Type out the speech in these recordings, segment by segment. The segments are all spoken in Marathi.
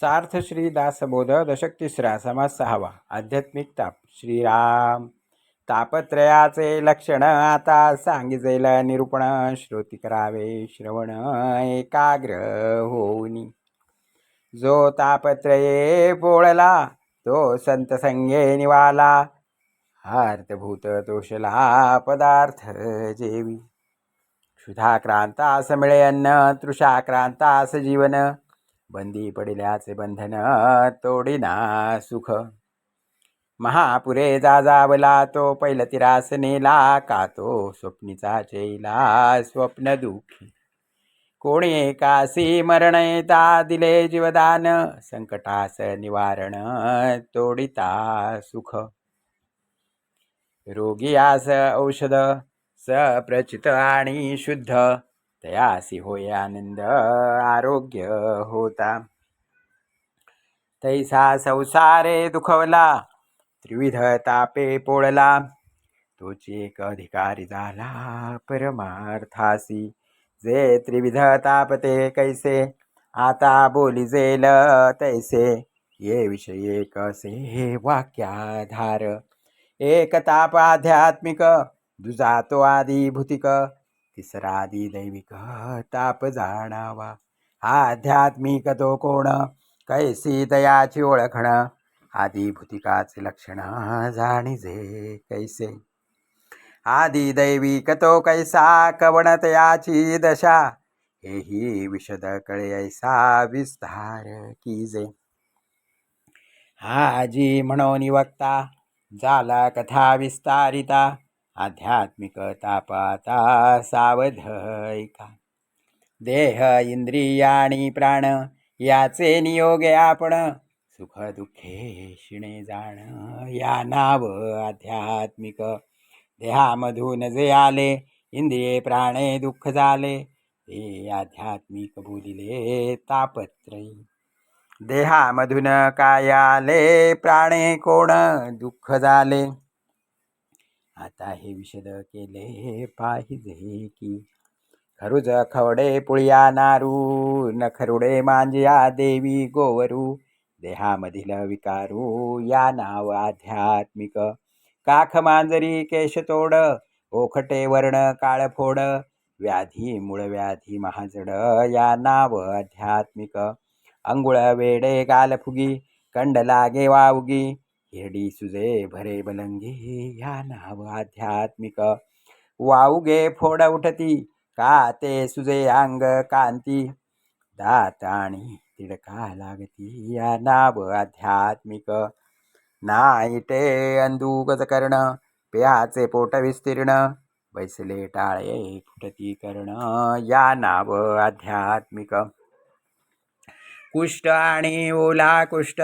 सार्थ श्री दासबोध दशक तिसरा समास सहावा. आध्यात्मिक ताप. श्रीराम तापत्रयाचे लक्षण आता सांगिजेल निरूपण श्रोती करावे. श्रवण एकाग्र होऊनी. जो तापत्रये बोळला तो संत संगे निवाला. आर्तभूत तोषला पदार्थ जेवी. क्षुधाक्रांतास मिळे अन्न तृषाक्रांतास जीवन. बंदी पडल्याचे बंधन तोडिना सुख. महापुरे जाजावला तो पैलतिरास नेला का तो स्वप्नीचा चेला स्वप्न दुखी. कोणी कासी मरण येता दिले जीवदान संकटास निवारण तोडिता सुख. रोगी आस औषध सप्रचित आणि शुद्ध. तयासी होय आनंद आरोग्य होता. तैसा संसारे दुखवला त्रिविध तापे पोळला. तोची एक अधिकारी झाला परमार्थासी. जे त्रिविध तापते कैसे? आता बोली जेल तैसे. ये विषय कसे? वाक्याधार. एक ताप आध्यात्मिक दुजा तो आधी तिसरा दैविक ताप जाणावा. आध्यात्मिक तो कोण? कैसी दयाची ओळखण? आदी भूतिकाचे लक्षण जाणीजे कैसे? आदी दैविक तो कैसा? कवणतयाची दशा? हेही विशद कळे ऐसा विस्तार कीजे. आजी म्हणून वक्ता झाला कथा विस्तारिता. आध्यात्मिक तापाता सावध ऐका देह इंद्रियाणी प्राण याचे नियोगे आपण सुख दुःखे शिणे जाण. या नाव आध्यात्मिक. देहामधून जे आले इंद्रिये प्राणे दुःख झाले ते आध्यात्मिक बोलिले तापत्रयी. देहामधून काय आले प्राणे कोण दुःख झाले? आता हे विशद केले पाहिजे की. खरुज खवडे पुळ्या नारू नखरुडे मांजिया देवी गोवरू. देहामधील विकारू या नाव आध्यात्मिक. काख मांजरी केशतोड ओखटे वर्ण काळफोड व्याधी मूळ व्याधी महाजड या नाव आध्यात्मिक. अंगुळ वेडे गालफुगी कंड लागे वावगी हिरडी सुजे भरे बलंगी या नाव आध्यात्मिक. वाऊगे फोड उठती का ते सुजे अंग कांती. दात आणि तिडका लागती या नाव आध्यात्मिक. नाईटे अंदुगज कर्ण पेहाचे पोट विस्तीर्ण. बैसले टाळे फुटती कर्ण या नाव आध्यात्मिक. कुष्ठ आणि ओला कुष्ठ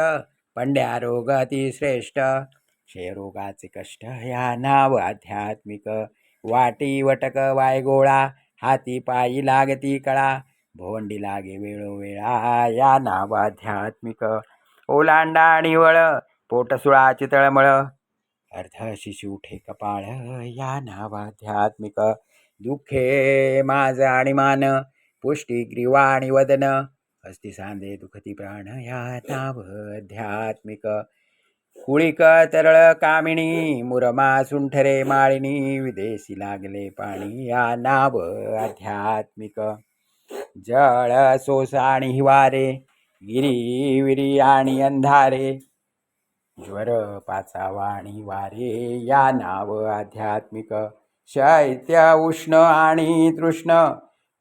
पंड्या रोग श्रेष्ठ. क्षयरोगाचे कष्ट या नाव आध्यात्मिक. वाटी वटक वायगोळा हाती पायी लागती कळा. भोंडी लागे वेळोवेळा या नाव आध्यात्मिक. ओलांडा आणि वळ पोटसुळाची तळमळ. अर्ध शिशु उठे कपाळ या नाव आध्यात्मिक. दुःखे माझ आणि मान पुष्टी ग्रीवा आणि वदन. हस्ती सांदे दुखती प्राण या नाव आध्यात्मिक कुळिक तरळ कामिणी मुरमा सुंठरे माळिणी विदेशी लागले पाणी या नाव आध्यात्मिक. जळ सोसाणी हिवारे गिरी विरी आणि अंधारे. ज्वर पाचावा वारे या नाव आध्यात्मिक. शैत्य उष्ण आणि तृष्ण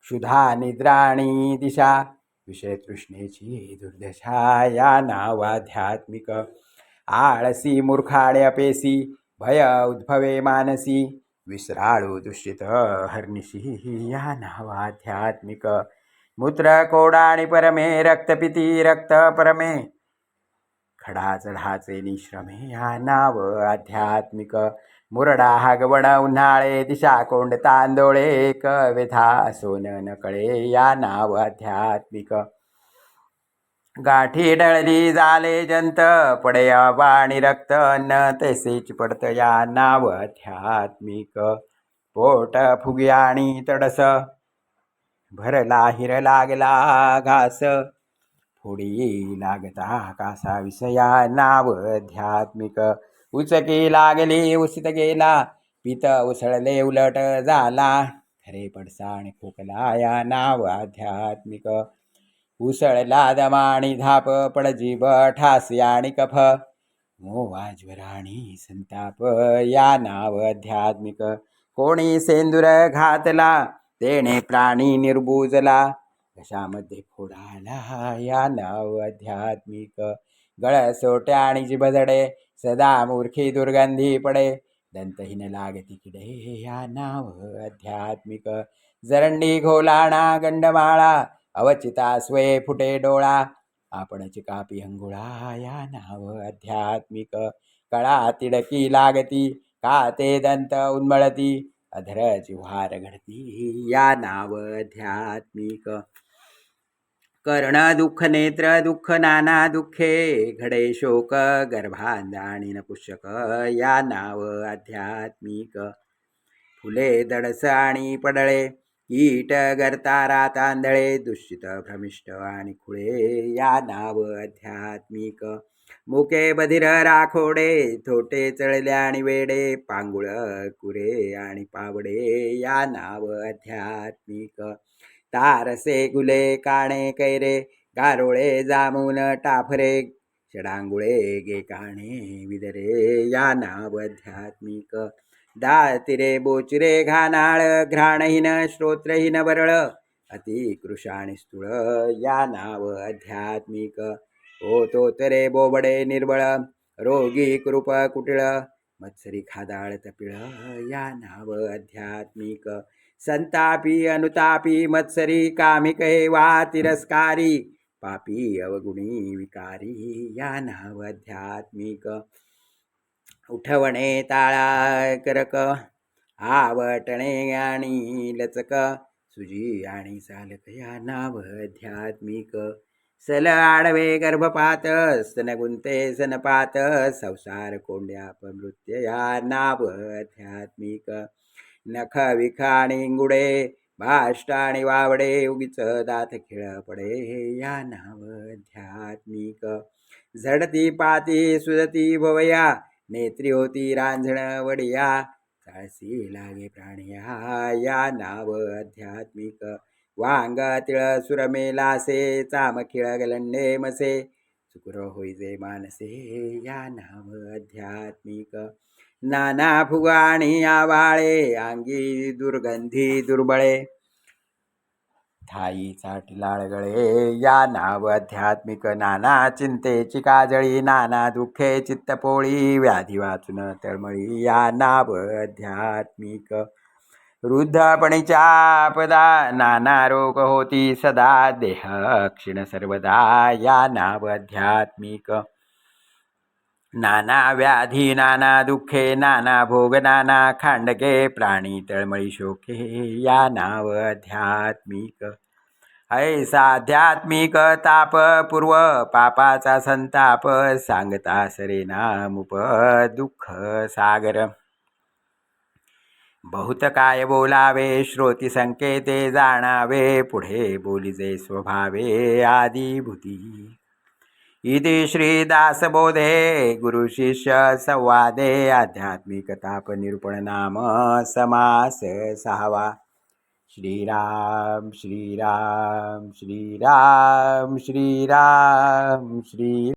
क्षुधा निद्राणी दिशा विषयतृष्णेची दुर्दशा या नाव आध्यात्मिक आळसी मूर्खाळे अपेसी भय उद्भवे मानसी विसराळू दुष्टित हर्निशी या नावाध्यात्मिक. मूत्र कोडाणी परमे रक्तपिती रक्त परमे खडा चढाचे निश्रमे या नाव आध्यात्मिक. मुरडा हागवण उन्हाळे दिशा कोंड तांदोळे एक वेधा सोन नकळे या नाव आध्यात्मिक. गाठी डळली झाले जंत पडे वाणी रक्त न तैसेच पडत या नाव आध्यात्मिक. पोट फुग्याणी तडस भरला हिर लागला घास फोडी लागता कासा विषया नाव आध्यात्मिक. उचकी लागली उसित गेला. पित उसळले उलट झाला खरे पडसाण खोकला या नाव आध्यात्मिक. उसळला दमाणी धाप पडजीब ठासी आणि कफ. मोवाज्वराणी संताप या नाव आध्यात्मिक. कोणी सेंदूर घातला तेणे प्राणी निर्बुजला. घशामध्ये फोडाला या नाव आध्यात्मिक. गळ सोट्या आणि जिभजडे सदा मूर्खी दुर्गंधी पडे. दंतहीन लागती किडे या नाव आध्यात्मिक. जरंडी घोलाणा गंडमाळा अवचिता स्वे फुटे डोळा. आपणच कापी अंगुळा या नाव आध्यात्मिक. कळा तिडकी लागती का ते दंत उन्मळती? अधर जिव्हार घडती या नाव आध्यात्मिक. कर्ण दुःख नेत्र दुःख नाना दुःखे घडे शोक गर्भांधाणी नपुष्यक या नाव आध्यात्मिक फुले दडस आणि पडळे कीट गर्तारा तांदळे दूषित भ्रमिष्ट आणि खुळे या नाव आध्यात्मिक मुके बधिर राखोडे थोटे चळले आणि वेडे पांगुळ कुरे आणि पावडे या नाव आध्यात्मिक तारसे गुले काणे कैरे गारोळे जामून टाफरे षडांगुळे गे काणे विदरे या नाव आध्यात्मिक. दातिरे बोचिरे घानाळ घ्राणहीन श्रोत्रहीन बरळ अति कृशाणी स्थूळ या नाव आध्यात्मिक. हो, ओ तोतरे बोबडे निर्बळ रोगी कृप कुटिळ मत्सरी खादाळ तपिळ या नाव आध्यात्मिक. संतापी अनुतापी मत्सरी कामिक हे वा तिरस्कारी पापी अवगुणी विकारी या नाव आध्यात्मिक उठवणे ताळा करक आवटणे आणि लचक सुजी आणि चालक या नाव आध्यात्मिक सल आडवे गर्भपात स्तन गुंते सनपात संसार कोंड्या मृत्य या नाव आध्यात्मिक नख विखाणी गुडे भाष्टाणी वावडे उगीच दात खिळ पडे. या नाव आध्यात्मिक झडती पाती सुदती भवया नेत्री होती रांझण वडिया चाळसी लागे प्राणिया. या नाव अध्यात्मिक वांग तिळ सुरमेलासे चामखिळ गलंडे मसे सुकुर होईजे मानसे. या नाव अध्यात्मिक नाना फुगाणी आवाळे अंगी दुर्गंधी दुर्बळे. थाई चाटी लाळगळे या नाव आध्यात्मिक नाना चिंतेची काजळी नाना दुःखे चित्तपोळी व्याधी वाचून तळमळी या नाव आध्यात्मिक. वृद्धपणीच्या पदा नाना रोग होती सदा देह क्षीण सर्वदा या नाव आध्यात्मिक. नाना व्याधी नाना दुःखे नाना भोग नाना खांडके प्राणी तळमळी शोके या नाव आध्यात्मिक. ऐसा आध्यात्मिक ताप पूर्व पापाचा संताप सांगता सरे नामुप दुःख सागर. बहुत काय बोलावे श्रोती संकेते जाणावे पुढे बोलिजे स्वभावे आदिभूती. इति श्रीदासबोधे गुरुशिष्य संवादे आध्यात्मिकताप निरूपण नाम समास सहावा। श्रीराम श्रीराम श्रीराम श्रीराम श्री